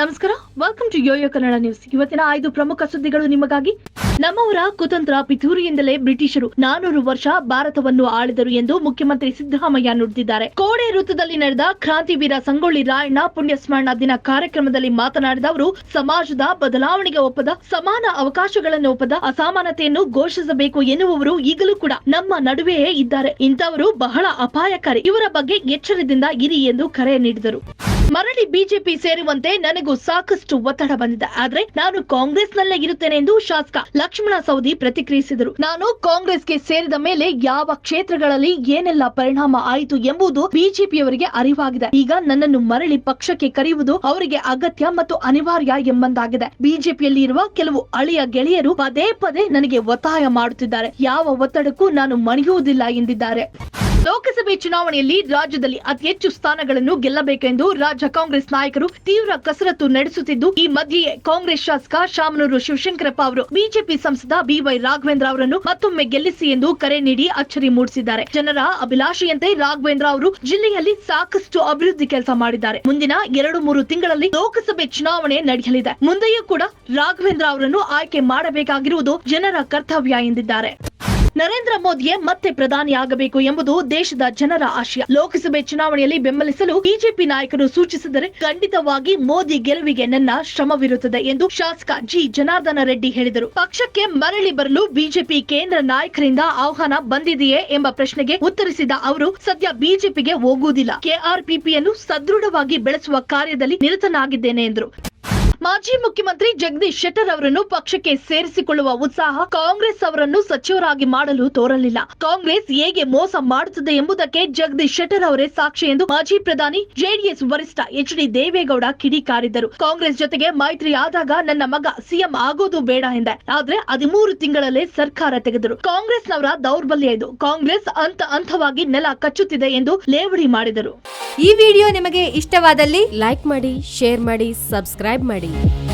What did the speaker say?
ನಮಸ್ಕಾರ welcome to Yoyo Kannada news ಇವತ್ತಿನ ಐದು ಪ್ರಮುಖ ಸುದ್ದಿಗಳು ನಿಮಗಾಗಿ. ನಮ್ಮವರ ಕುತಂತ್ರ ಪಿತೂರಿಯಿಂದಲೇ ಬ್ರಿಟಿಷರು ನಾನೂರು ವರ್ಷ ಭಾರತವನ್ನು ಆಳಿದರು ಎಂದು ಮುಖ್ಯಮಂತ್ರಿ ಸಿದ್ದರಾಮಯ್ಯ ನುಡಿದಿದ್ದಾರೆ. ಕೋಡೆ ವೃತ್ತದಲ್ಲಿ ನಡೆದ ಕ್ರಾಂತಿವೀರ ಸಂಗೊಳ್ಳಿ ರಾಯಣ್ಣ ಪುಣ್ಯ ಸ್ಮರಣ ದಿನ ಕಾರ್ಯಕ್ರಮದಲ್ಲಿ ಮಾತನಾಡಿದ ಅವರು, ಸಮಾಜದ ಬದಲಾವಣೆಗೆ ಒಪ್ಪದ, ಸಮಾನ ಅವಕಾಶಗಳನ್ನು ಒಪ್ಪದ ಅಸಮಾನತೆಯನ್ನು ಘೋಷಿಸಬೇಕು ಎನ್ನುವವರು ಈಗಲೂ ಕೂಡ ನಮ್ಮ ನಡುವೆಯೇ ಇದ್ದಾರೆ. ಇಂಥವರು ಬಹಳ ಅಪಾಯಕಾರಿ. ಇವರ ಬಗ್ಗೆ ಎಚ್ಚರದಿಂದ ಇರಿ ಎಂದು ಕರೆ ನೀಡಿದರು. ಮರಳಿ ಬಿಜೆಪಿ ಸೇರುವಂತೆ ನನಗೂ ಸಾಕಷ್ಟು ಒತ್ತಡ ಬಂದಿದೆ. ಆದ್ರೆ ನಾನು ಕಾಂಗ್ರೆಸ್ನಲ್ಲೇ ಇರುತ್ತೇನೆ ಎಂದು ಶಾಸಕ ಲಕ್ಷ್ಮಣ ಸವದಿ ಪ್ರತಿಕ್ರಿಯಿಸಿದರು. ನಾನು ಕಾಂಗ್ರೆಸ್ಗೆ ಸೇರಿದ ಮೇಲೆ ಯಾವ ಕ್ಷೇತ್ರಗಳಲ್ಲಿ ಏನೆಲ್ಲ ಪರಿಣಾಮ ಆಯಿತು ಎಂಬುದು ಬಿಜೆಪಿಯವರಿಗೆ ಅರಿವಾಗಿದೆ. ಈಗ ನನ್ನನ್ನು ಮರಳಿ ಪಕ್ಷಕ್ಕೆ ಕರೆಯುವುದು ಅವರಿಗೆ ಅಗತ್ಯ ಮತ್ತು ಅನಿವಾರ್ಯ ಎಂಬಂದಾಗಿದೆ ಬಿಜೆಪಿಯಲ್ಲಿ ಇರುವ ಕೆಲವು ಅಳಿಯ ಗೆಳೆಯರು ಪದೇ ಪದೇ ನನಗೆ ಒತ್ತಾಯ ಮಾಡುತ್ತಿದ್ದಾರೆ. ಯಾವ ಒತ್ತಡಕ್ಕೂ ನಾನು ಮಣಿಯುವುದಿಲ್ಲ ಎಂದಿದ್ದಾರೆ. ಲೋಕಸಭೆ ಚುನಾವಣೆಯಲ್ಲಿ ರಾಜ್ಯದಲ್ಲಿ ಅತಿ ಹೆಚ್ಚು ಸ್ಥಾನಗಳನ್ನು ಗೆಲ್ಲಬೇಕೆಂದು ರಾಜ್ಯ ಕಾಂಗ್ರೆಸ್ ನಾಯಕರು ತೀವ್ರ ಕಸರತ್ತು ನಡೆಸುತ್ತಿದ್ದು, ಈ ಮಧ್ಯೆಯೇ ಕಾಂಗ್ರೆಸ್ ಶಾಸಕ ಶಾಮನೂರು ಶಿವಶಂಕರಪ್ಪ ಅವರು ಬಿಜೆಪಿ ಸಂಸದ ಬಿವೈ ರಾಘವೇಂದ್ರ ಅವರನ್ನು ಮತ್ತೊಮ್ಮೆ ಗೆಲ್ಲಿಸಿ ಎಂದು ಕರೆ ನೀಡಿ ಅಚ್ಚರಿ ಮೂಡಿಸಿದ್ದಾರೆ. ಜನರ ಅಭಿಲಾಷೆಯಂತೆ ರಾಘವೇಂದ್ರ ಅವರು ಜಿಲ್ಲೆಯಲ್ಲಿ ಸಾಕಷ್ಟು ಅಭಿವೃದ್ಧಿ ಕೆಲಸ ಮಾಡಿದ್ದಾರೆ. ಮುಂದಿನ ಎರಡು ಮೂರು ತಿಂಗಳಲ್ಲಿ ಲೋಕಸಭೆ ಚುನಾವಣೆ ನಡೆಯಲಿದೆ. ಮುಂದೆಯೂ ಕೂಡ ರಾಘವೇಂದ್ರ ಅವರನ್ನು ಆಯ್ಕೆ ಮಾಡಬೇಕಾಗಿರುವುದು ಜನರ ಕರ್ತವ್ಯ ಎಂದಿದ್ದಾರೆ. ನರೇಂದ್ರ ಮೋದಿಯೇ ಮತ್ತೆ ಪ್ರಧಾನಿಯಾಗಬೇಕು ಎಂಬುದು ದೇಶದ ಜನರ ಆಶಯ. ಲೋಕಸಭೆ ಚುನಾವಣೆಯಲ್ಲಿ ಬೆಂಬಲಿಸಲು ಬಿಜೆಪಿ ನಾಯಕರು ಸೂಚಿಸಿದರೆ ಖಂಡಿತವಾಗಿ ಮೋದಿ ಗೆಲುವಿಗೆ ನನ್ನ ಶ್ರಮವಿರುತ್ತದೆ ಎಂದು ಶಾಸಕ ಜಿ. ಜನಾರ್ದನ ರೆಡ್ಡಿ ಹೇಳಿದರು. ಪಕ್ಷಕ್ಕೆ ಮರಳಿ ಬರಲು ಬಿಜೆಪಿ ಕೇಂದ್ರ ನಾಯಕರಿಂದ ಆಹ್ವಾನ ಬಂದಿದೆಯೇ ಎಂಬ ಪ್ರಶ್ನೆಗೆ ಉತ್ತರಿಸಿದ ಅವರು, ಸದ್ಯ ಬಿಜೆಪಿಗೆ ಹೋಗುವುದಿಲ್ಲ. ಕೆಆರ್ಪಿಪಿಯನ್ನು ಸದೃಢವಾಗಿ ಬೆಳೆಸುವ ಕಾರ್ಯದಲ್ಲಿ ನಿರತನಾಗಿದ್ದೇನೆ ಎಂದರು. ಮಾಜಿ ಮುಖ್ಯಮಂತ್ರಿ ಜಗದೀಶ್ ಶೆಟ್ಟರ್ ಅವರನ್ನು ಪಕ್ಷಕ್ಕೆ ಸೇರಿಸಿಕೊಳ್ಳುವ ಉತ್ಸಾಹ ಕಾಂಗ್ರೆಸ್ ಅವರನ್ನು ಸಚಿವರಾಗಿ ಮಾಡಲು ತೋರಲಿಲ್ಲ. ಕಾಂಗ್ರೆಸ್ ಹೇಗೆ ಮೋಸ ಮಾಡುತ್ತದೆ ಎಂಬುದಕ್ಕೆ ಜಗದೀಶ್ ಶೆಟ್ಟರ್ ಅವರೇ ಸಾಕ್ಷಿ ಎಂದು ಮಾಜಿ ಪ್ರಧಾನಿ ಜೆಡಿಎಸ್ ವರಿಷ್ಠ ಎಚ್ ಡಿ ದೇವೇಗೌಡ ಕಿಡಿಕಾರಿದ್ದರು ಕಾಂಗ್ರೆಸ್ ಜೊತೆಗೆ ಮೈತ್ರಿ ಆದಾಗ ನನ್ನ ಮಗ ಸಿಎಂ ಆಗೋದು ಬೇಡ ಎಂದೆ. ಆದ್ರೆ ಹದಿಮೂರು ತಿಂಗಳಲ್ಲೇ ಸರ್ಕಾರ ತೆಗೆದರು. ಕಾಂಗ್ರೆಸ್ನವರ ದೌರ್ಬಲ್ಯ ಇದು. ಕಾಂಗ್ರೆಸ್ ಹಂತ ಹಂತವಾಗಿ ನೆಲ ಕಚ್ಚುತ್ತಿದೆ ಎಂದು ಲೇವಡಿ ಮಾಡಿದರು. ಈ ವಿಡಿಯೋ ನಿಮಗೆ ಇಷ್ಟವಾದಲ್ಲಿ ಲೈಕ್ ಮಾಡಿ, ಶೇರ್ ಮಾಡಿ, ಸಬ್ಸ್ಕ್ರೈಬ್ ಮಾಡಿ. Bye.